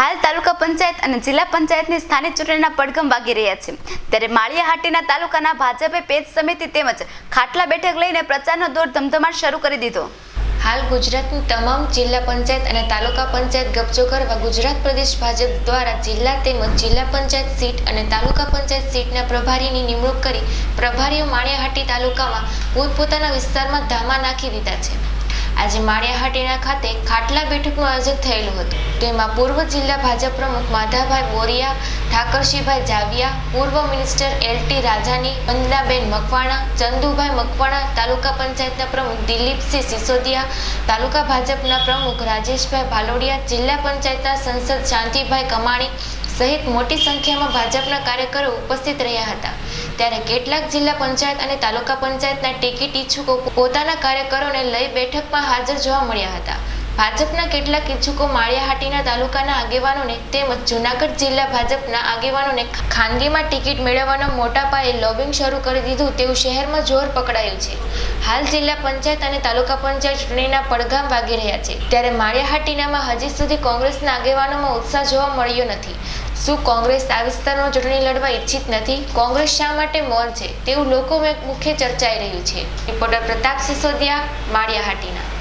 હાલ તાલુકા પંચાયત અને જિલ્લા પંચાયતની સ્થાનિક ચૂંટણીના પડઘમ વાગી રહ્યા છે. ત્યારે માળિયાહાટીના તાલુકાના ભાજપે પેજ સમિતિ તેમજ ખાટલા બેઠક લઈને પ્રચારનો દોર ધમધમાટ શરૂ કરી દીધો. હાલ ગુજરાતની તમામ જિલ્લા પંચાયત અને તાલુકા પંચાયત કબજો કરવા ગુજરાત પ્રદેશ ભાજપ દ્વારા જિલ્લા તેમજ જિલ્લા પંચાયત સીટ અને તાલુકા પંચાયત સીટના પ્રભારીની નિમણૂક કરી પ્રભારીઓ માણિયાહાટી તાલુકામાં પોતપોતાના વિસ્તારમાં ધામા નાખી દીધા છે. આજે માળિયાહાટીના ખાતે ખાટલા બેઠકનું આયોજન થયેલું હતું. તેમાં પૂર્વ જિલ્લા ભાજપ પ્રમુખ માધાભાઈ બોરિયા, ઠાકરશીભાઈ જાવિયા, પૂર્વ મિનિસ્ટર એલટી રાજાની, વંદનાબેન મકવાણા, ચંદુભાઈ મકવાણા, તાલુકા પંચાયતના પ્રમુખ દિલીપસિંહ સિસોદિયા, તાલુકા ભાજપના પ્રમુખ રાજેશભાઈ ભાલોડિયા, જિલ્લા પંચાયતના સંસદ શાંતિભાઈ કમાણી સહિત મોટી સંખ્યામાં ભાજપના કાર્યકરો ઉપસ્થિત રહ્યા હતા. ત્યારે કેટલાક જિલ્લા પંચાયત અને તાલુકા પંચાયતના ટિકિટ ઈચ્છુકો પોતાના કાર્યકરોને લઈ બેઠકમાં હાજર જોવા મળ્યા હતા. ભાજપના કેટલાક ઈચ્છુકો માળિયાહાટીના તાલુકાના આગેવાનોને તેમજ જૂનાગઢ જિલ્લા ભાજપના આગેવાનોને ખાનગીમાં ટિકિટ મેળવવાનો મોટા પાયે લોબિંગ શરૂ કરી દીધું તેવું શહેરમાં જોર પકડાયું છે. હાલ જિલ્લા પંચાયત અને તાલુકા પંચાયત ચૂંટણીના પડઘામ વાગી રહ્યા છે. ત્યારે માળિયાહાટીનામાં હજી સુધી કોંગ્રેસના આગેવાનોમાં ઉત્સાહ જોવા મળ્યો નથી. શું કોંગ્રેસ આ વિસ્તારમાં ચૂંટણી લડવા ઈચ્છિત નથી? કોંગ્રેસ શા માટે મૌન છે? તેવું લોકો મુખ્ય ચર્ચાઈ રહ્યું છે. રિપોર્ટર પ્રતાપ સિસોદિયા, માળિયાહાટીના.